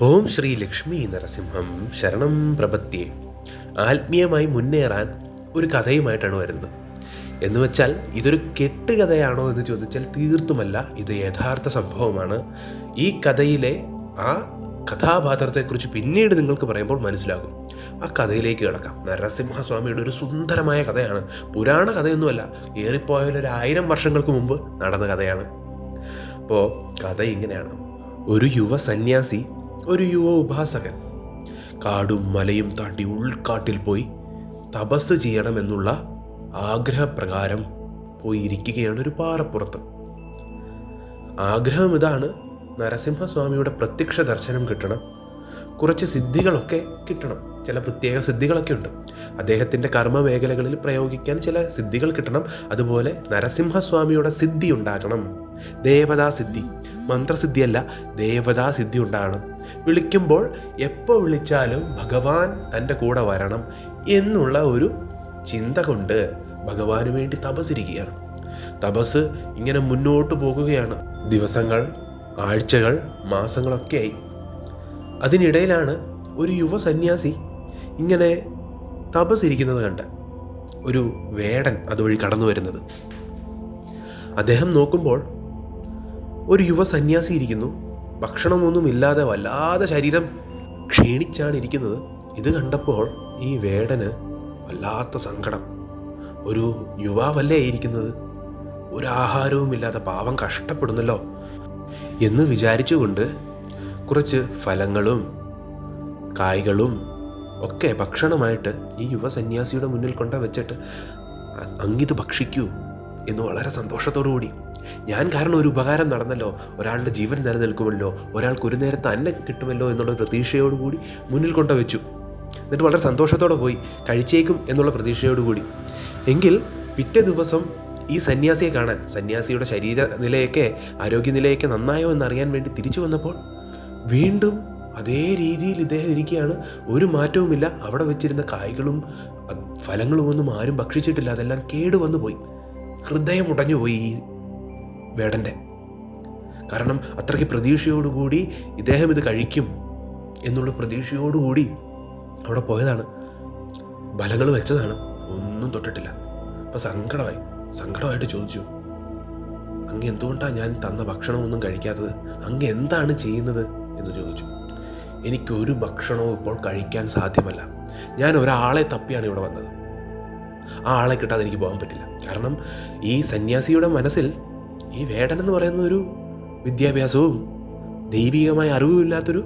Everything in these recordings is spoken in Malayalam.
ഓം ശ്രീ ലക്ഷ്മി നരസിംഹം ശരണം പ്രപത്യേ. ആത്മീയമായി മുന്നേറാൻ ഒരു കഥയുമായിട്ടാണ് വരുന്നത്. എന്ന് വെച്ചാൽ ഇതൊരു കെട്ടുകഥയാണോ എന്ന് ചോദിച്ചാൽ തീർത്തുമല്ല ഇത് യഥാർത്ഥ സംഭവമാണ്. ഈ കഥയിലെ ആ കഥാപാത്രത്തെക്കുറിച്ച് പിന്നീട് നിങ്ങൾക്ക് പറയുമ്പോൾ മനസ്സിലാകും. ആ കഥയിലേക്ക് കിടക്കാം. നരസിംഹസ്വാമിയുടെ ഒരു സുന്ദരമായ കഥയാണ്. പുരാണ കഥയൊന്നുമല്ല ഏറിപ്പോയാൽ ആയിരം വർഷങ്ങൾക്ക് മുമ്പ് നടന്ന കഥയാണ്. അപ്പോൾ കഥ ഇങ്ങനെയാണ്. ഒരു യുവ സന്യാസി ഒരു യുവ ഉപാസകൻ കാടും മലയും താണ്ടി ഉൾക്കാട്ടിൽ പോയി തപസ് ചെയ്യണമെന്നുള്ള ആഗ്രഹപ്രകാരം പോയി ഇരിക്കുകയാണ് ഒരു പാറപ്പുറത്ത്. ആഗ്രഹം ഇതാണ് നരസിംഹസ്വാമിയുടെ പ്രത്യക്ഷ ദർശനം കിട്ടണം. കുറച്ച് സിദ്ധികളൊക്കെ കിട്ടണം. ചില പ്രത്യേക സിദ്ധികളൊക്കെ ഉണ്ട്. അദ്ദേഹത്തിന്റെ കർമ്മ മേഖലകളിൽ പ്രയോഗിക്കാൻ ചില സിദ്ധികൾ കിട്ടണം. അതുപോലെ നരസിംഹസ്വാമിയുടെ സിദ്ധി ഉണ്ടാകണം. ദേവതാ സിദ്ധി. മന്ത്രസിദ്ധിയല്ല ദേവതാ സിദ്ധി ഉണ്ടാകണം വിളിക്കുമ്പോൾ എപ്പോൾ വിളിച്ചാലും ഭഗവാൻ തന്റെ കൂടെ വരണം എന്നുള്ള ഒരു ചിന്ത കൊണ്ട് ഭഗവാന് വേണ്ടി തപസ്സിരിക്കുകയാണ്. തപസ് ഇങ്ങനെ മുന്നോട്ട് പോകുകയാണ്. ദിവസങ്ങൾ ആഴ്ചകൾ മാസങ്ങളൊക്കെയായി അതിനിടയിലാണ് ഒരു യുവ സന്യാസി ഇങ്ങനെ തപസ്സിരിക്കുന്നത് കണ്ട് ഒരു വേടൻ അതുവഴി കടന്നു വരുന്നത് അദ്ദേഹം നോക്കുമ്പോൾ ഒരു യുവ സന്യാസി ഇരിക്കുന്നു. ഭക്ഷണമൊന്നുമില്ലാതെ വല്ലാതെ ശരീരം ക്ഷീണിച്ചാണ് ഇരിക്കുന്നത്. ഇത് കണ്ടപ്പോൾ ഈ വേടന് വല്ലാത്ത സങ്കടം. ഒരു യുവാവല്ലേ ഇരിക്കുന്നത്? ഒരു ആഹാരവുമില്ലാതെ പാവം കഷ്ടപ്പെടുന്നല്ലോ. എന്ന് വിചാരിച്ചുകൊണ്ട് കുറച്ച് ഫലങ്ങളും കായ്കളും ഒക്കെ ഭക്ഷണമായിട്ട് ഈ യുവ സന്യാസിയുടെ മുന്നിൽ കൊണ്ട വെച്ചിട്ട് "അ- അങ്ങിത് ഭക്ഷിക്കൂ. എന്ന് വളരെ സന്തോഷത്തോടുകൂടി. ഞാൻ കാരണം ഒരു ഉപകാരം നടന്നല്ലോ ഒരാളുടെ ജീവൻ നിലനിൽക്കുമല്ലോ ഒരാൾക്ക് ഒരു നേരത്തെ അന്നം കിട്ടുമല്ലോ എന്നുള്ള പ്രതീക്ഷയോടുകൂടി മുന്നിൽ കൊണ്ടു വെച്ചു. എന്നിട്ട് വളരെ സന്തോഷത്തോടെ പോയി കഴിച്ചേക്കും എന്നുള്ള പ്രതീക്ഷയോടുകൂടി. എങ്കിൽ പിറ്റേ ദിവസം ഈ സന്യാസിയെ കാണാൻ സന്യാസിയുടെ ശരീര നിലയൊക്കെ ആരോഗ്യനിലയൊക്കെ നന്നായോ എന്നറിയാൻ വേണ്ടി തിരിച്ചു വന്നപ്പോൾ വീണ്ടും അതേ രീതിയിൽ ഇദ്ദേഹം ഇരിക്കുകയാണ്. ഒരു മാറ്റവുമില്ല. അവിടെ വെച്ചിരുന്ന കായ്കളും ഫലങ്ങളും ഒന്നും ആരും ഭക്ഷിച്ചിട്ടില്ല. അതെല്ലാം കേടുവന്നു പോയി ഹൃദയം ഉടഞ്ഞുപോയി ഈ വേടന്റെ. കാരണം അത്രയ്ക്ക് പ്രതീക്ഷയോടുകൂടി ഇദ്ദേഹം ഇത് കഴിക്കും എന്നുള്ള പ്രതീക്ഷയോടുകൂടി അവിടെ പോയതാണ്. ഫലങ്ങൾ വെച്ചതാണ്. ഒന്നും തൊട്ടിട്ടില്ല. അപ്പം സങ്കടമായി. സങ്കടമായിട്ട് ചോദിച്ചു. അങ്ങ് എന്തുകൊണ്ടാണ് ഞാൻ തന്ന ഭക്ഷണമൊന്നും കഴിക്കാത്തത്? അങ്ങ് എന്താണ് ചെയ്യുന്നത് എന്ന് ചോദിച്ചു. എനിക്കൊരു ഭക്ഷണവും ഇപ്പോൾ കഴിക്കാൻ സാധ്യമല്ല. ഞാൻ ഒരാളെ തപ്പിയാണ് ഇവിടെ വന്നത്. ആ ആളെ കിട്ടാതെ എനിക്ക് പോകാൻ പറ്റില്ല. കാരണം ഈ സന്യാസിയുടെ മനസ്സിൽ ഈ വേടൻ എന്ന് പറയുന്ന ഒരു വിദ്യാഭ്യാസവും ദൈവികമായ അറിവുമില്ലാത്തൊരു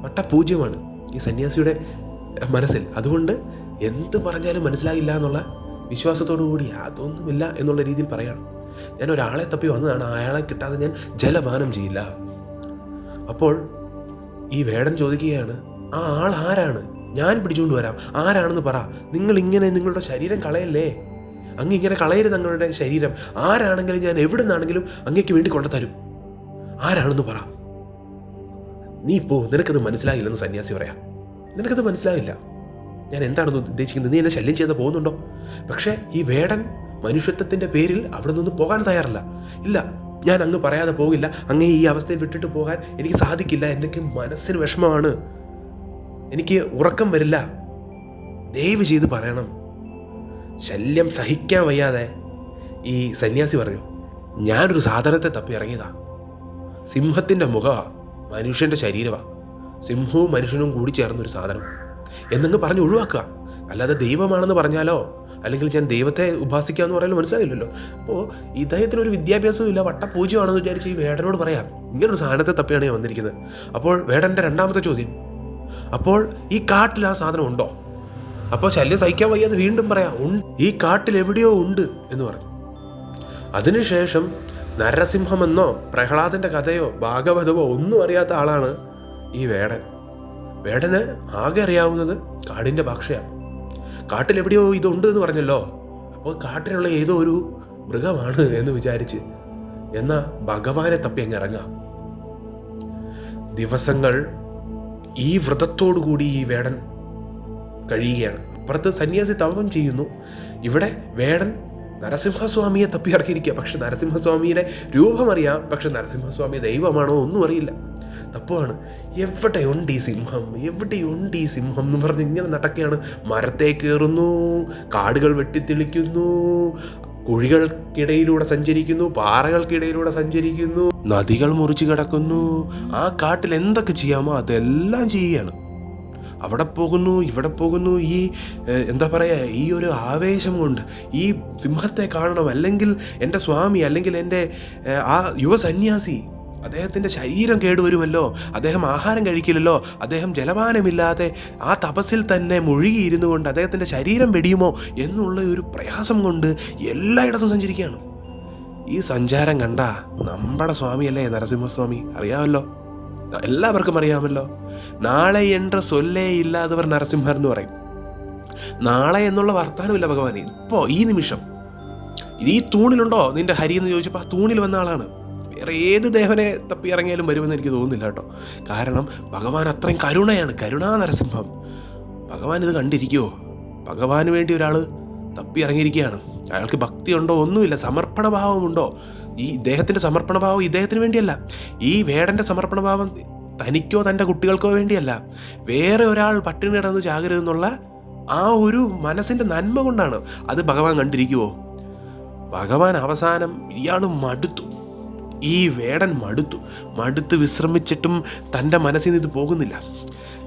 വട്ടപൂജ്യമാണ് ഈ സന്യാസിയുടെ മനസ്സിൽ. അതുകൊണ്ട് എന്ത് പറഞ്ഞാലും മനസ്സിലാകില്ല എന്നുള്ള വിശ്വാസത്തോടു കൂടി അതൊന്നുമില്ല എന്നുള്ള രീതിയിൽ പറയണം. ഞാൻ ഒരാളെ തപ്പി വന്നതാണ് അയാളെ കിട്ടാതെ ഞാൻ ജലപാനം ചെയ്യില്ല. അപ്പോൾ ഈ വേടൻ ചോദിക്കുകയാണ് ആ ആൾ ആരാണ്? ഞാൻ പിടിച്ചുകൊണ്ട് വരാം. ആരാണെന്ന് പറ. നിങ്ങൾ ഇങ്ങനെ നിങ്ങളുടെ ശരീരം കളയല്ലേ? അങ്ങ് ഇങ്ങനെ കളയരുത് നിങ്ങളുടെ ശരീരം. ആരാണെങ്കിലും ഞാൻ എവിടെ നിന്നാണെങ്കിലും അങ്ങേക്ക് വേണ്ടി കൊണ്ടുതരും ആരാണെന്ന് പറ. നീ പോ നിനക്കത് മനസ്സിലാകില്ലെന്ന് സന്യാസി പറയാം. നിനക്കത് മനസ്സിലാകില്ല ഞാൻ എന്താണെന്ന് ഉദ്ദേശിക്കുന്നത്? നീ എന്നെ ശല്യം ചെയ്ത് പോകുന്നുണ്ടോ? പക്ഷേ ഈ വേടൻ മനുഷ്യത്വത്തിന്റെ പേരിൽ അവിടെ നിന്ന് പോകാൻ തയ്യാറല്ല. ഇല്ല ഞാൻ അങ്ങ് പറയാതെ പോകില്ല. അങ്ങേ ഈ അവസ്ഥയിൽ വിട്ടിട്ട് പോകാൻ എനിക്ക് സാധിക്കില്ല. എനിക്ക് മനസ്സിന് വിഷമമാണ്. എനിക്ക് ഉറക്കം വരില്ല. ദയവ് ചെയ്ത് പറയണം. ശല്യം സഹിക്കാൻ വയ്യാതെ ഈ സന്യാസി പറയൂ ഞാനൊരു സാധനത്തെ തപ്പി ഇറങ്ങിയതാ. സിംഹത്തിന്റെ മുഖമാ മനുഷ്യന്റെ ശരീരമാ സിംഹവും മനുഷ്യനും കൂടി ചേർന്നൊരു സാധനം. എന്നങ്ങ് പറഞ്ഞ് ഒഴിവാക്കുക. അല്ലാതെ ദൈവമാണെന്ന് പറഞ്ഞാലോ? അല്ലെങ്കിൽ ഞാൻ ദൈവത്തെ ഉപാസിക്കുക എന്ന് പറയാൻ അപ്പോൾ ഇദ്ദേഹത്തിന് ഒരു വിദ്യാഭ്യാസവും ഇല്ല വട്ടപൂജ്യമാണെന്ന് വിചാരിച്ച് ഈ വേടനോട് പറയാം. ഇങ്ങനൊരു സാധനത്തെ തപ്പിയാണ് ഞാൻ വന്നിരിക്കുന്നത്. അപ്പോൾ വേടന്റെ രണ്ടാമത്തെ ചോദ്യം അപ്പോൾ ഈ കാട്ടിൽ ആ സാധനം ഉണ്ടോ? അപ്പോൾ ശല്യം സഹിക്കാൻ വയ്യാതെ വീണ്ടും പറയാം. "ഉണ്ട്. ഈ കാട്ടിൽ എവിടെയോ ഉണ്ട് എന്ന് പറഞ്ഞു. അതിനുശേഷം നരസിംഹമെന്നോ പ്രഹ്ലാദന്റെ കഥയോ ഭാഗവതമോ ഒന്നും അറിയാത്ത ആളാണ് ഈ വേടൻ. വേടന് ആകെ അറിയാവുന്നത് കാടിന്റെ ഭാഷയാണ്. കാട്ടിൽ എവിടെയോ ഇതുണ്ട് എന്ന് പറഞ്ഞല്ലോ. അപ്പോൾ കാട്ടിലുള്ള ഏതോ ഒരു മൃഗമാണ് എന്ന് വിചാരിച്ച് എന്നാ ഭഗവാനെ തപ്പി അങ്ങ് ഇറങ്ങാം ദിവസങ്ങൾ ഈ വ്രതത്തോടുകൂടി ഈ വേടൻ കഴിയുകയാണ്. അപ്പുറത്ത് സന്യാസി തപം ചെയ്യുന്നു. ഇവിടെ വേടൻ നരസിംഹസ്വാമിയെ തപ്പി ഇറക്കിയിരിക്കുക പക്ഷെ നരസിംഹസ്വാമിയുടെ രൂപമറിയാം. പക്ഷെ നരസിംഹസ്വാമി ദൈവമാണോ ഒന്നും അറിയില്ല. തപ്പുവാണ്. എവിടെയുണ്ട് ഈ സിംഹം? എവിടെയുണ്ട് ഈ സിംഹം എന്ന് പറഞ്ഞ് ഇങ്ങനെ നടക്കുകയാണ്. മരത്തെ കയറുന്നു കാടുകൾ വെട്ടിത്തെളിക്കുന്നു. കുഴികൾക്കിടയിലൂടെ സഞ്ചരിക്കുന്നു പാറകൾക്കിടയിലൂടെ സഞ്ചരിക്കുന്നു നദികൾ മുറിച്ചു കിടക്കുന്നു. ആ കാട്ടിൽ എന്തൊക്കെ ചെയ്യാമോ അതെല്ലാം ചെയ്യുകയാണ്. അവിടെ പോകുന്നു ഇവിടെ പോകുന്നു ഈ എന്താ പറയുക ഈ ഒരു ആവേശം കൊണ്ട് ഈ സിംഹത്തെ കാണണം അല്ലെങ്കിൽ എന്റെ സ്വാമി അല്ലെങ്കിൽ എന്റെ ആ യുവ സന്യാസി അദ്ദേഹത്തിന്റെ ശരീരം കേടുവരുമല്ലോ? അദ്ദേഹം ആഹാരം കഴിക്കില്ലല്ലോ? അദ്ദേഹം ജലപാനമില്ലാതെ ആ തപസ്സിൽ തന്നെ മുഴുകിയിരുന്നു കൊണ്ട് അദ്ദേഹത്തിന്റെ ശരീരം വെടിയുമോ എന്നുള്ള ഒരു പ്രയാസം കൊണ്ട് എല്ലായിടത്തും സഞ്ചരിക്കുകയാണ്. ഈ സഞ്ചാരം കണ്ട നമ്മുടെ സ്വാമിയല്ലേ നരസിംഹസ്വാമി? അറിയാമല്ലോ. എല്ലാവർക്കും അറിയാമല്ലോ. നാളെ എന്റെ സൊല്ലേ ഇല്ലാത്തവർ നരസിംഹർ എന്ന് പറയും. നാളെ എന്നുള്ള വർത്താനമില്ല ഭഗവാനെ. ഇപ്പോൾ ഈ നിമിഷം. ഈ തൂണിലുണ്ടോ? നിന്റെ ഹരി എന്ന് ചോദിച്ചപ്പോൾ ആ തൂണിൽ വന്ന ആളാണ്. വേറെ ഏത് ദേവനെ തപ്പി ഇറങ്ങിയാലും വരുമെന്ന് എനിക്ക് തോന്നുന്നില്ല കേട്ടോ. കാരണം ഭഗവാൻ അത്രയും കരുണയാണ്. കരുണാ നരസിംഹം. ഭഗവാൻ ഇത് കണ്ടിരിക്കുവോ? ഭഗവാന് വേണ്ടി ഒരാൾ തപ്പി ഇറങ്ങിയിരിക്കുകയാണ് അയാൾക്ക് ഭക്തി ഉണ്ടോ ഒന്നുമില്ല. സമർപ്പണഭാവമുണ്ടോ? ഈ ഇദ്ദേഹത്തിന്റെ സമർപ്പണഭാവം ഇദ്ദേഹത്തിന് വേണ്ടിയല്ല. ഈ വേടന്റെ സമർപ്പണഭാവം തനിക്കോ തന്റെ കുട്ടികൾക്കോ വേണ്ടിയല്ല. വേറെ ഒരാൾ പട്ടിണി കിടന്ന് ചാകരുതെന്നുള്ള ആ ഒരു മനസ്സിന്റെ നന്മ കൊണ്ടാണ് അത് ഭഗവാൻ കണ്ടിരിക്കുവോ? ഭഗവാൻ അവസാനം ഇയാൾ മടുത്തു. ഈ വേടൻ മടുത്തു. മടുത്ത് വിശ്രമിച്ചിട്ടും തന്റെ മനസ്സിൽ നിന്ന് ഇത് പോകുന്നില്ല.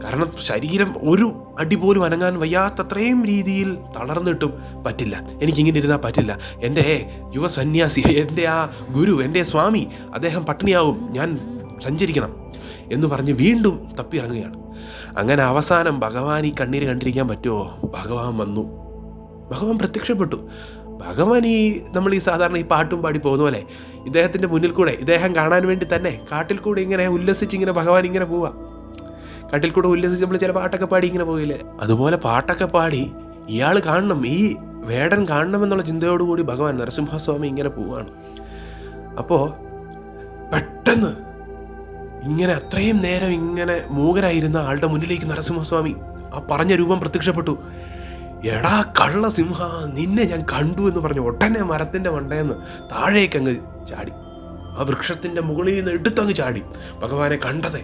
കാരണം ശരീരം ഒരു അടി പോലും അനങ്ങാൻ വയ്യാത്തത്രയും രീതിയിൽ തളർന്നിട്ടും പറ്റില്ല. എനിക്കിങ്ങനെ ഇരുന്നാൽ പറ്റില്ല. എന്റെ യുവ സന്യാസി എന്റെ ആ ഗുരു എന്റെ സ്വാമി അദ്ദേഹം പട്ടിണിയാവും. ഞാൻ സഞ്ചരിക്കണം എന്ന് പറഞ്ഞ് വീണ്ടും തപ്പിറങ്ങുകയാണ് അങ്ങനെ അവസാനം ഭഗവാൻ ഈ കണ്ണീര് കണ്ടിരിക്കാൻ പറ്റുമോ? ഭഗവാൻ വന്നു. ഭഗവാൻ പ്രത്യക്ഷപ്പെട്ടു. ഭഗവാൻ ഈ നമ്മൾ ഈ സാധാരണ ഈ പാട്ടും പാടി പോകുന്ന പോലെ ഇദ്ദേഹത്തിന്റെ മുന്നിൽ കൂടെ ഇദ്ദേഹം കാണാൻ വേണ്ടി തന്നെ കാട്ടിൽ കൂടെ ഇങ്ങനെ ഉല്ലസിച്ച് ഇങ്ങനെ ഭഗവാൻ ഇങ്ങനെ പോവാ. കാട്ടിൽ കൂടെ ഉല്ലസിച്ച് നമ്മൾ ചില പാട്ടൊക്കെ പാടി ഇങ്ങനെ പോയില്ലേ അതുപോലെ പാട്ടൊക്കെ പാടി ഇയാൾ കാണണം ഈ വേടൻ കാണണം എന്നുള്ള ചിന്തയോടുകൂടി ഭഗവാൻ നരസിംഹസ്വാമി ഇങ്ങനെ പോവാണ്. അപ്പോൾ പെട്ടെന്ന് ഇങ്ങനെ അത്രയും നേരം ഇങ്ങനെ മൂകരായിരുന്ന ആളുടെ മുന്നിലേക്ക് നരസിംഹസ്വാമി ആ പറഞ്ഞ രൂപം പ്രത്യക്ഷപ്പെട്ടു. എടാ കള്ള സിംഹ നിന്നെ ഞാൻ കണ്ടു എന്ന് പറഞ്ഞു ഒട്ടനെ മരത്തിന്റെ മണ്ടയെന്ന് താഴേക്ക് അങ്ങ് ചാടി. ആ വൃക്ഷത്തിന്റെ മുകളിൽ നിന്ന് എടുത്തങ്ങ് ചാടി. ഭഗവാനെ കണ്ടതേ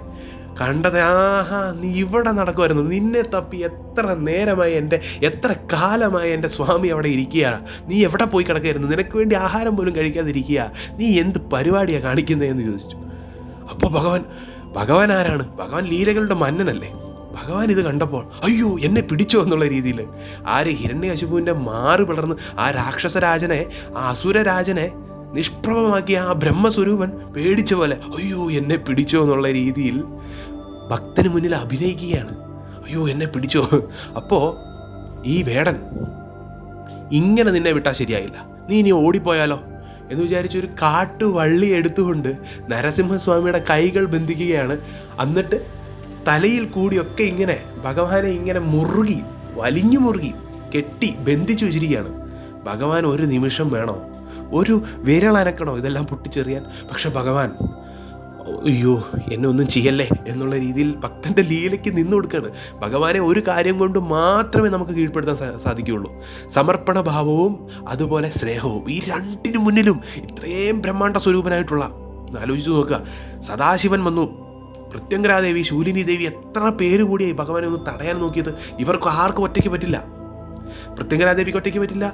കണ്ടത് ആഹാ നീ ഇവിടെ നടക്കുമായിരുന്നു നിന്നെ തപ്പി എത്ര നേരമായി എന്റെ എത്ര കാലമായി എന്റെ സ്വാമി അവിടെ ഇരിക്കുക? നീ എവിടെ പോയി കിടക്കായിരുന്നു നിനക്ക് വേണ്ടി ആഹാരം പോലും കഴിക്കാതിരിക്കുക. നീ എന്ത് പരിപാടിയാണ് കാണിക്കുന്നതെന്ന് ചോദിച്ചു. അപ്പോൾ ഭഗവാൻ ഭഗവാൻ ആരാണ്? ഭഗവാൻ ലീലകളുടെ മന്നനല്ലേ? ഭഗവാൻ ഇത് കണ്ടപ്പോൾ അയ്യോ എന്നെ പിടിച്ചോ എന്നുള്ള രീതിയിൽ. ആര് ഹിരണ്യകശിപുവിന്റെ മാറ് പിളർന്ന് ആ രാക്ഷസരാജനെ ആ അസുരരാജനെ നിഷ്പ്രഭമാക്കിയ ആ ബ്രഹ്മസ്വരൂപൻ പേടിച്ച പോലെ അയ്യോ എന്നെ പിടിച്ചോ എന്നുള്ള രീതിയിൽ ഭക്തന് മുന്നിൽ അഭിനയിക്കുകയാണ്. അയ്യോ എന്നെ പിടിച്ചോ അപ്പോൾ ഈ വേടൻ ഇങ്ങനെ നിന്നെ വിട്ടാൽ ശരിയായില്ല. നീ ഇനി ഓടിപ്പോയാലോ? എന്ന് വിചാരിച്ച് ഒരു കാട്ടുവള്ളി എടുത്തുകൊണ്ട് നരസിംഹസ്വാമിയുടെ കൈകൾ ബന്ധിക്കുകയാണ്. എന്നിട്ട് തലയിൽ കൂടിയൊക്കെ ഇങ്ങനെ ഭഗവാനെ ഇങ്ങനെ മുറുകി വലിഞ്ഞു മുറുകി കെട്ടി ബന്ധിച്ചു വെച്ചിരിക്കുകയാണ്. ഭഗവാൻ ഒരു നിമിഷം വേണോ? ഒരു വിരളനക്കണോ ഇതെല്ലാം പൊട്ടിച്ചെറിയാൻ? പക്ഷെ ഭഗവാൻ അയ്യോ എന്നെ ഒന്നും ചെയ്യല്ലേ? എന്നുള്ള രീതിയിൽ ഭക്തന്റെ ലീലയ്ക്ക് നിന്നു കൊടുക്കുകയാണ്. ഭഗവാനെ ഒരു കാര്യം കൊണ്ട് മാത്രമേ നമുക്ക് കീഴ്പ്പെടുത്താൻ സാധിക്കുകയുള്ളൂ. സമർപ്പണ ഭാവവും അതുപോലെ സ്നേഹവും ഈ രണ്ടിനു മുന്നിലും ഇത്രയും ബ്രഹ്മാണ്ട സ്വരൂപനായിട്ടുള്ള ആലോചിച്ച് നോക്കുക സദാശിവൻ വന്നു. പ്രത്യങ്കരാദേവി ശൂലിനി ദേവി എത്ര പേര് കൂടിയായി ഭഗവാനെ ഒന്ന് തടയാൻ നോക്കിയത്? ഇവർക്ക് ആർക്കും ഒറ്റയ്ക്ക് പറ്റില്ല. കൃത്യങ്കരാദേവിക്ക് ഒറ്റയ്ക്ക് പറ്റില്ല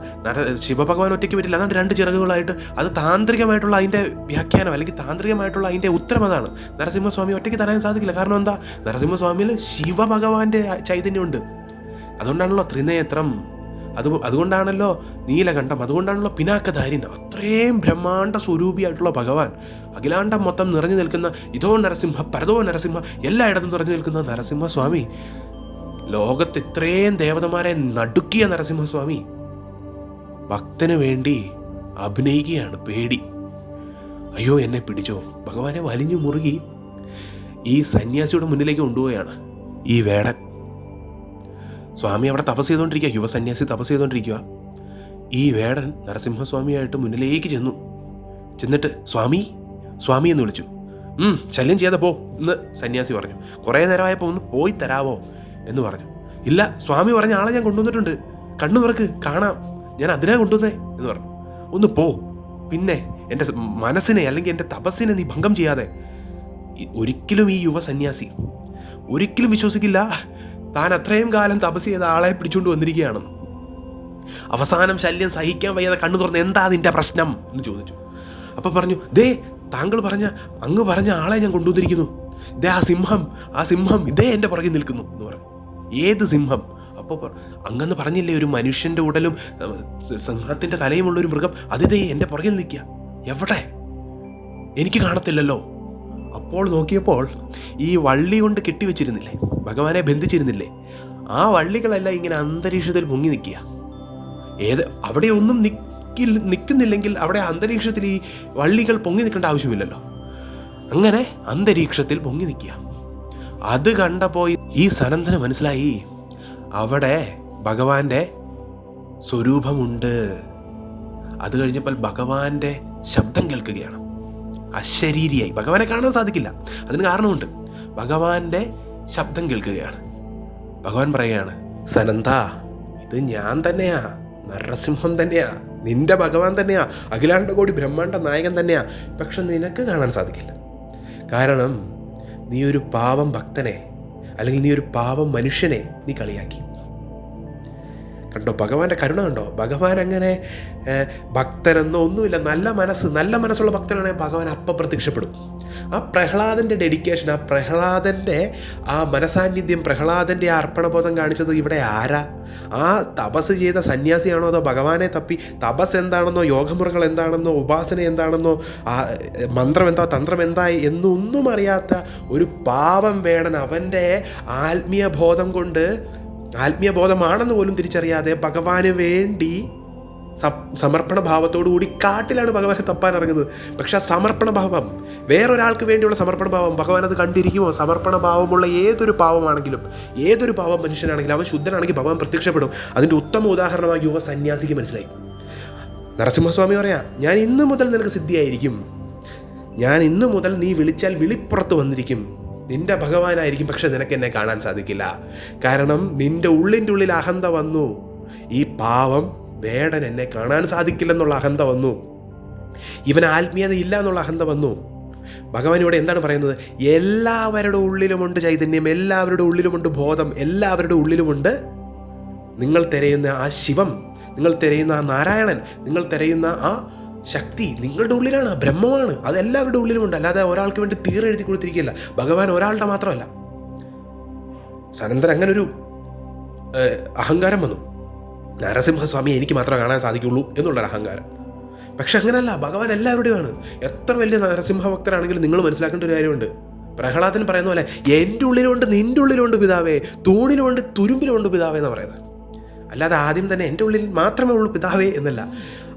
ശിവഭഗവാൻ ഒറ്റയ്ക്ക് പറ്റില്ല. അതാണ് രണ്ട് ചിറകുകളായിട്ട് അത് താന്ത്രികമായിട്ടുള്ള അതിന്റെ വ്യാഖ്യാനം അല്ലെങ്കിൽ താന്ത്രികമായിട്ടുള്ള അതിന്റെ ഉത്തരം അതാണ്. നരസിംഹസ്വാമി ഒറ്റയ്ക്ക് തടയാൻ സാധിക്കില്ല. കാരണം എന്താ? നരസിംഹസ്വാമിയിൽ ശിവഭഗവാന്റെ ചൈതന്യമുണ്ട്. അതുകൊണ്ടാണല്ലോ ത്രിനേത്രം അത് അതുകൊണ്ടാണല്ലോ നീലകണ്ഠം അതുകൊണ്ടാണല്ലോ പിനാക്കധാര്യൻ അത്രയും ബ്രഹ്മാണ്ട സ്വരൂപിയായിട്ടുള്ള ഭഗവാൻ. അഖിലാണ്ടം മൊത്തം നിറഞ്ഞു നിൽക്കുന്ന ഇതോ നരസിംഹ പരതോ നരസിംഹ എല്ലായിടത്തും നിറഞ്ഞു നിൽക്കുന്ന നരസിംഹസ്വാമി. ലോകത്ത് ഇത്രയും ദേവതമാരെ നടുക്കിയ നരസിംഹസ്വാമി. ഭക്തന് വേണ്ടി അഭിനയിക്കുകയാണ് പേടി. അയ്യോ എന്നെ പിടിച്ചോ. ഭഗവാനെ വലിഞ്ഞു മുറുകി ഈ സന്യാസിയുടെ മുന്നിലേക്ക് കൊണ്ടുപോവുകയാണ് ഈ വേടൻ. സ്വാമി അവിടെ തപസ് ചെയ്തുകൊണ്ടിരിക്കുക യുവസന്യാസി തപസ് ചെയ്തുകൊണ്ടിരിക്കുക ഈ വേടൻ നരസിംഹസ്വാമിയായിട്ട് മുന്നിലേക്ക് ചെന്നു. ചെന്നിട്ട് സ്വാമി സ്വാമി എന്ന് വിളിച്ചു. ശല്യം ചെയ്യാതെ പോ എന്ന് സന്യാസി പറഞ്ഞു. കുറേ നേരമായപ്പോൾ ഒന്ന് പോയി തരാവോ എന്ന് പറഞ്ഞു. ഇല്ല സ്വാമി പറഞ്ഞ ആളെ ഞാൻ കൊണ്ടുവന്നിട്ടുണ്ട്. കണ്ണു തുറക്ക് കാണാം. ഞാൻ അതിനാ കൊണ്ടുവന്നേ എന്ന് പറഞ്ഞു. ഒന്ന് പോ. പിന്നെ എന്റെ മനസ്സിനെ അല്ലെങ്കിൽ എന്റെ തപസ്സിനെ നീ ഭംഗം ചെയ്യാതെ. ഒരിക്കലും ഈ യുവ സന്യാസി ഒരിക്കലും വിശ്വസിക്കില്ല. താൻ അത്രയും കാലം തപസ് ചെയ്ത ആളെ പിടിച്ചുകൊണ്ട് വന്നിരിക്കുകയാണെന്ന് അവസാനം ശല്യം സഹിക്കാൻ വയ്യാതെ കണ്ണു തുറന്ന് എന്താ അതിന്റെ പ്രശ്നം എന്ന് ചോദിച്ചു. അപ്പോൾ പറഞ്ഞു ദേ താങ്കൾ പറഞ്ഞ അങ്ങ് പറഞ്ഞ ആളെ ഞാൻ കൊണ്ടുവന്നിരിക്കുന്നു. ദേ ആ സിംഹം ആ സിംഹം ഇതേ എന്റെ പുറകിൽ നിൽക്കുന്നു എന്ന് പറഞ്ഞു. ഏത് സിംഹം? അപ്പോൾ അങ്ങന്ന് പറഞ്ഞില്ലേ ഒരു മനുഷ്യന്റെ ഉടലും സിംഹത്തിന്റെ തലയുമുള്ള ഒരു മൃഗം അതിതേ എന്റെ പുറകിൽ നിൽക്കുക. എവിടെ? എനിക്ക് കാണത്തില്ലല്ലോ. അപ്പോൾ നോക്കിയപ്പോൾ ഈ വള്ളി കൊണ്ട് കെട്ടിവെച്ചിരുന്നില്ലേ? ഭഗവാനെ ബന്ധിച്ചിരുന്നില്ലേ? ആ വള്ളികളെല്ലാം ഇങ്ങനെ അന്തരീക്ഷത്തിൽ മുങ്ങി നിൽക്കുക. ഏത് അവിടെ ഒന്നും നിൽക്കിൽ നിൽക്കുന്നില്ലെങ്കിൽ അവിടെ അന്തരീക്ഷത്തിൽ ഈ വള്ളികൾ പൊങ്ങി നിൽക്കേണ്ട ആവശ്യമില്ലല്ലോ. അങ്ങനെ അന്തരീക്ഷത്തിൽ പൊങ്ങി നിൽക്കുക. അത് കണ്ടപ്പോൾ ഈ സനന്ദന മനസ്സിലായി. അവിടെ ഭഗവാന്റെ സ്വരൂപമുണ്ട്. അത് കഴിഞ്ഞപ്പോൾ ഭഗവാന്റെ ശബ്ദം കേൾക്കുകയാണ്. അശരീരിയായി. ഭഗവാനെ കാണാൻ സാധിക്കില്ല. അതിന് കാരണമുണ്ട്. ഭഗവാന്റെ ശബ്ദം കേൾക്കുകയാണ്. ഭഗവാൻ പറയുകയാണ് സനന്ത ഇത് ഞാൻ തന്നെയാ. നരസിംഹം തന്നെയാ. നിന്റെ ഭഗവാൻ തന്നെയാ. അഖിലാണ്ട കോടി ബ്രഹ്മാണ്ട നായകൻ തന്നെയാ. പക്ഷെ നിനക്ക് കാണാൻ സാധിക്കില്ല. കാരണം നീ ഒരു പാവം ഭക്തനെ അല്ലെങ്കിൽ നീ ഒരു പാവം മനുഷ്യനെ നീ കളിയാക്കി. കണ്ടോ? ഭഗവാന്റെ കരുണ കണ്ടോ? ഭഗവാൻ അങ്ങനെ ഭക്തനെന്നോ ഒന്നുമില്ല. നല്ല മനസ്സ് നല്ല മനസ്സുള്ള ഭക്തനാണെങ്കിൽ ഭഗവാൻ അപ്പം പ്രത്യക്ഷപ്പെടും. ആ പ്രഹ്ലാദന്റെ ഡെഡിക്കേഷൻ ആ പ്രഹ്ലാദന്റെ ആ മനസാന്നിധ്യം പ്രഹ്ലാദന്റെ ആ അർപ്പണബോധം കാണിച്ചത് ഇവിടെ ആരാ? ആ തപസ് ചെയ്ത സന്യാസിയാണോ അതോ ഭഗവാനെ തപ്പി? തപസ് എന്താണെന്നോ യോഗമുറകൾ എന്താണെന്നോ ഉപാസന എന്താണെന്നോ ആ മന്ത്രം എന്താ തന്ത്രം എന്തായി എന്നൊന്നും അറിയാത്ത ഒരു പാവം വേടൻ അവന്റെ ആത്മീയ ബോധം കൊണ്ട് ആത്മീയ ബോധമാണെന്ന് പോലും തിരിച്ചറിയാതെ ഭഗവാന് വേണ്ടി സമർപ്പണ കൂടി കാട്ടിലാണ് ഭഗവാനെ തപ്പാൻ ഇറങ്ങുന്നത്. പക്ഷെ ആ സമർപ്പണ ഭാവം വേറൊരാൾക്ക് വേണ്ടിയുള്ള സമർപ്പണ ഭാവം ഭഗവാൻ അത് കണ്ടിരിക്കുമോ? സമർപ്പണ ഭാവമുള്ള ഏതൊരു പാവമാണെങ്കിലും ഏതൊരു പാവം മനുഷ്യനാണെങ്കിലും അവൻ ശുദ്ധനാണെങ്കിൽ ഭഗവാൻ പ്രത്യക്ഷപ്പെടും. അതിന്റെ ഉത്തമ ഉദാഹരണമായി യുവ സന്യാസിക്ക് മനസ്സിലായി. നരസിംഹസ്വാമി പറയാം ഞാൻ ഇന്നു മുതൽ നിനക്ക് സിദ്ധിയായിരിക്കും. ഞാൻ ഇന്നു മുതൽ നീ വിളിച്ചാൽ വിളിപ്പുറത്ത് വന്നിരിക്കും. നിന്റെ ഭഗവാനായിരിക്കും പക്ഷെ നിനക്ക് എന്നെ കാണാൻ സാധിക്കില്ല. കാരണം നിന്റെ ഉള്ളിന്റെ ഉള്ളിൽ അഹന്ത വന്നു. ഈ പാവം വേടൻ എന്നെ കാണാൻ സാധിക്കില്ലെന്നുള്ള അഹന്ത വന്നു. ഇവൻ ആത്മീയത ഇല്ല എന്നുള്ള അഹന്ത വന്നു. ഭഗവാൻ ഇവിടെ എന്താണ് പറയുന്നത്? എല്ലാവരുടെ ഉള്ളിലുമുണ്ട് ചൈതന്യം എല്ലാവരുടെ ഉള്ളിലുമുണ്ട് ബോധം എല്ലാവരുടെ ഉള്ളിലുമുണ്ട് നിങ്ങൾ തിരയുന്ന ആ ശിവം നിങ്ങൾ തിരയുന്ന ആ നാരായണൻ നിങ്ങൾ തിരയുന്ന ആ ശക്തി നിങ്ങളുടെ ഉള്ളിലാണ് ബ്രഹ്മമാണ്. അത് എല്ലാവരുടെ ഉള്ളിലുമുണ്ട് അല്ലാതെ ഒരാൾക്ക് വേണ്ടി തീർ എഴുതി കൊടുത്തിരിക്കുകയല്ല. ഭഗവാൻ ഒരാളുടെ മാത്രമല്ല. സനന്ദൻ അങ്ങനെ ഒരു അഹങ്കാരം വന്നു. നരസിംഹസ്വാമി എനിക്ക് മാത്രമേ കാണാൻ സാധിക്കുള്ളൂ എന്നുള്ളൊരു അഹങ്കാരം. പക്ഷെ അങ്ങനല്ല. ഭഗവാൻ എല്ലാവരുടെയുമാണ്. എത്ര വലിയ നരസിംഹ ഭക്തരാണെങ്കിലും നിങ്ങൾ മനസ്സിലാക്കേണ്ട ഒരു കാര്യമുണ്ട്. പ്രഹ്ലാദൻ പറയുന്ന പോലെ എന്റെ ഉള്ളിലുണ്ട് നിന്റെ ഉള്ളിലുണ്ട് പിതാവേ. തൂണിലുണ്ട് തുരുമ്പിലുണ്ട് പിതാവേ എന്ന് പറയുന്നത്. അല്ലാതെ ആദ്യം തന്നെ എന്റെ ഉള്ളിൽ മാത്രമേ ഉള്ളൂ പിതാവേ എന്നല്ല.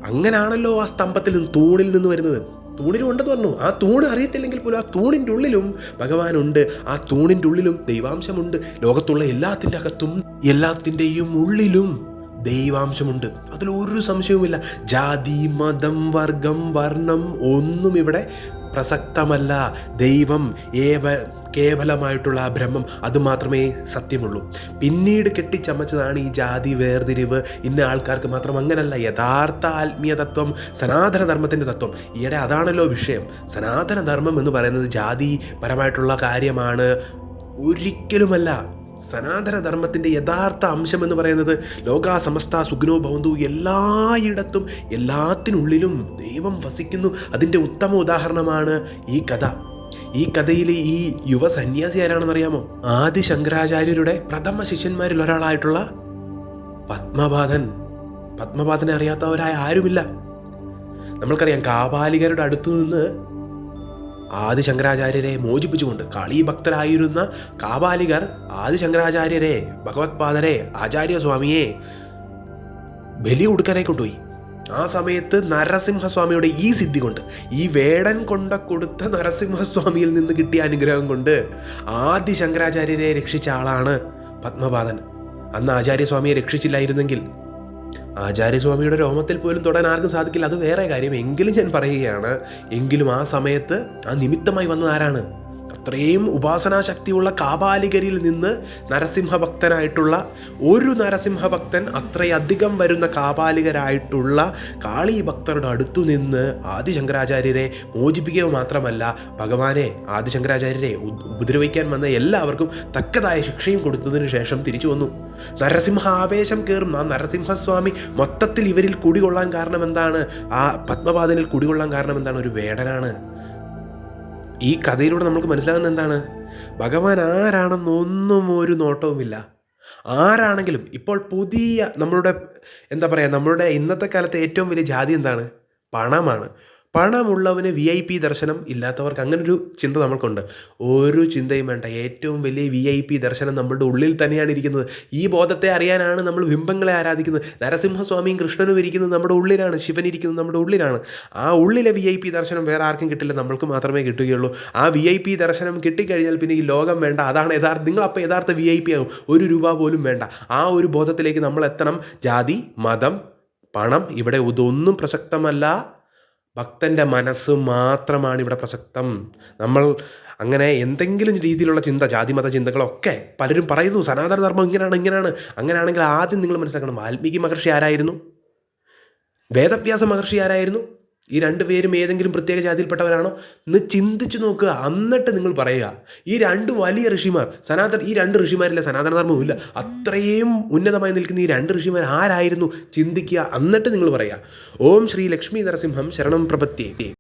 അങ്ങനാണല്ലോ ആ സ്തംഭത്തിൽ നിന്ന് തൂണിൽ നിന്ന് വരുന്നത്. തൂണിലും ഉണ്ടെന്ന് പറഞ്ഞു. ആ തൂണ് അറിയത്തില്ലെങ്കിൽ പോലും ആ തൂണിന്റെ ഉള്ളിലും ഭഗവാനുണ്ട്. ആ തൂണിന്റെ ഉള്ളിലും ദൈവാംശമുണ്ട്. ലോകത്തുള്ള എല്ലാത്തിന്റെ അകത്തും എല്ലാത്തിന്റെയും ഉള്ളിലും ദൈവാംശമുണ്ട്. അതിലൊരു സംശയവുമില്ല. ജാതി മതം വർഗം വർണം ഒന്നും ഇവിടെ പ്രസക്തമല്ല. ദൈവം ഏവ കേവലമായിട്ടുള്ള ആ ബ്രഹ്മം. അതുമാത്രമേ സത്യമുള്ളൂ. പിന്നീട് കെട്ടിച്ചമച്ചതാണ് ഈ ജാതി വേർതിരിവ്. ഇന്ന ആൾക്കാർക്ക് മാത്രം അങ്ങനല്ല. യഥാർത്ഥ ആത്മീയ തത്വം സനാതനധർമ്മത്തിന്റെ തത്വം. ഈയിടെ അതാണല്ലോ വിഷയം. സനാതനധർമ്മം എന്ന് പറയുന്നത് ജാതി പരമായിട്ടുള്ള കാര്യമാണ്. ഒരിക്കലുമല്ല. സനാതന ധർമ്മത്തിന്റെ യഥാർത്ഥ അംശം എന്ന് പറയുന്നത് ലോകാ സമസ്ത സുഗ്നോ ഭവന്തു എല്ലായിടത്തും എല്ലാത്തിനുള്ളിലും ദൈവം വസിക്കുന്നു. അതിന്റെ ഉത്തമ ഉദാഹരണമാണ് ഈ കഥ. ഈ കഥയിലെ ഈ യുവ സന്യാസി ആരാണെന്ന് അറിയാമോ? ആദി ശങ്കരാചാര്യരുടെ പ്രഥമ ശിഷ്യന്മാരിൽ ഒരാളായിട്ടുള്ള പത്മപാതൻ പത്മപാതനെ അറിയാത്തവരായ ആരുമില്ല. നമ്മൾക്കറിയാം കാപാലികരുടെ അടുത്തു നിന്ന് ആദി ശങ്കരാചാര്യരെ മോചിപ്പിച്ചുകൊണ്ട് കളീഭക്തരായിരുന്ന കാവാലികർ ആദി ശങ്കരാചാര്യരെ ഭഗവത്പാദരെ ആചാര്യസ്വാമിയെ ബലി കൊടുക്കാനായി കൊണ്ടുപോയി. ആ സമയത്ത് നരസിംഹസ്വാമിയുടെ ഈ സിദ്ധി കൊണ്ട് ഈ വേടൻ കൊണ്ട കൊടുത്ത നരസിംഹസ്വാമിയിൽ നിന്ന് കിട്ടിയ അനുഗ്രഹം കൊണ്ട് ആദ്യ ശങ്കരാചാര്യരെ രക്ഷിച്ച ആളാണ് പത്മപാദൻ. അന്ന് ആചാര്യസ്വാമിയെ രക്ഷിച്ചില്ലായിരുന്നെങ്കിൽ ആചാര്യസ്വാമിയുടെ രോമത്തിൽ പോലും തൊടാൻ ആർക്കും സാധിക്കില്ല. അത് വേറെ കാര്യം. എങ്കിലും ഞാൻ പറയുകയാണ് എങ്കിലും ആ സമയത്ത് ആ നിമിത്തമായി വന്നത് ആരാണ്? അത്രയും ഉപാസനാശക്തിയുള്ള കാപാലികരിൽ നിന്ന് നരസിംഹഭക്തനായിട്ടുള്ള ഒരു നരസിംഹഭക്തൻ അത്രയധികം വരുന്ന കാപാലികരായിട്ടുള്ള കാളി ഭക്തരുടെ അടുത്തു നിന്ന് ആദിശങ്കരാചാര്യരെ മോചിപ്പിക്കുക മാത്രമല്ല ഭഗവാനെ ആദിശങ്കരാചാര്യരെ ഉപദ്രവിക്കാൻ വന്ന എല്ലാവർക്കും തക്കതായ ശിക്ഷയും കൊടുത്തതിനു ശേഷം തിരിച്ചു വന്നു. നരസിംഹ ആവേശം കയറും ആ നരസിംഹസ്വാമി മൊത്തത്തിൽ ഇവരിൽ കുടികൊള്ളാൻ കാരണം എന്താണ് ആ പത്മപാതനിൽ കുടികൊള്ളാൻ കാരണം എന്താണ് ഒരു വേടനാണ്. ഈ കഥയിലൂടെ നമുക്ക് മനസ്സിലാകുന്ന എന്താണ്? ഭഗവാൻ ആരാണെന്നൊന്നും ഒരു നോട്ടവുമില്ല. ആരാണെങ്കിലും ഇപ്പോൾ പുതിയ നമ്മളുടെ എന്താ പറയുക നമ്മളുടെ ഇന്നത്തെ കാലത്തെ ഏറ്റവും വലിയ ജാതി എന്താണ്? പണമാണ്. പണമുള്ളവന് വി ഐ പി ദർശനം ഇല്ലാത്തവർക്ക് അങ്ങനെ ഒരു ചിന്ത നമ്മൾക്കുണ്ട്. ഒരു ചിന്തയും വേണ്ട. ഏറ്റവും വലിയ വി ഐ പി ദർശനം നമ്മളുടെ ഉള്ളിൽ തന്നെയാണ് ഇരിക്കുന്നത്. ഈ ബോധത്തെ അറിയാനാണ് നമ്മൾ ബിംബങ്ങളെ ആരാധിക്കുന്നത്. നരസിംഹസ്വാമിയും കൃഷ്ണനും ഇരിക്കുന്നത് നമ്മുടെ ഉള്ളിലാണ്. ശിവൻ ഇരിക്കുന്നത് നമ്മുടെ ഉള്ളിലാണ്. ആ ഉള്ളിലെ വി ഐ പി ദർശനം വേറെ ആർക്കും കിട്ടില്ല. നമ്മൾക്ക് മാത്രമേ കിട്ടുകയുള്ളൂ. ആ വി ഐ പി ദർശനം കിട്ടിക്കഴിഞ്ഞാൽ പിന്നെ ഈ ലോകം വേണ്ട. അതാണ് യഥാർത്ഥ നിങ്ങൾ അപ്പോൾ യഥാർത്ഥ വി ഐ പി ആകും ഒരു രൂപ പോലും വേണ്ട. ആ ഒരു ബോധത്തിലേക്ക് നമ്മൾ എത്തണം. ജാതി മതം പണം. ഇവിടെ ഇതൊന്നും പ്രസക്തമല്ല. ഭക്തന്റെ മനസ്സ് മാത്രമാണ് ഇവിടെ പ്രസക്തം. നമ്മൾ അങ്ങനെ എന്തെങ്കിലും രീതിയിലുള്ള ചിന്ത ജാതിമത ചിന്തകളൊക്കെ പലരും പറയുന്നു. സനാതനധർമ്മം ഇങ്ങനെയാണ് ഇങ്ങനെയാണ് അങ്ങനെയാണെങ്കിൽ ആദ്യം നിങ്ങൾ മനസ്സിലാക്കണം വാൽമീകി മഹർഷി ആരായിരുന്നു? വേദവ്യാസ മഹർഷി ആരായിരുന്നു? ഈ രണ്ട് പേരും ഏതെങ്കിലും പ്രത്യേക ജാതിയിൽപ്പെട്ടവരാണോ എന്ന് ചിന്തിച്ചു നോക്കുക. എന്നിട്ട് നിങ്ങൾ പറയുക. ഈ രണ്ട് വലിയ ഋഷിമാർ സനാതൻ ഈ രണ്ട് ഋഷിമാരില്ല സനാതന അത്രയും ഉന്നതമായി നിൽക്കുന്ന ഈ രണ്ട് ഋഷിമാർ ആരായിരുന്നു? ചിന്തിക്കുക. എന്നിട്ട് നിങ്ങൾ പറയുക. ഓം ശ്രീ ലക്ഷ്മി നരസിംഹം ശരണം പ്രപത്യേ.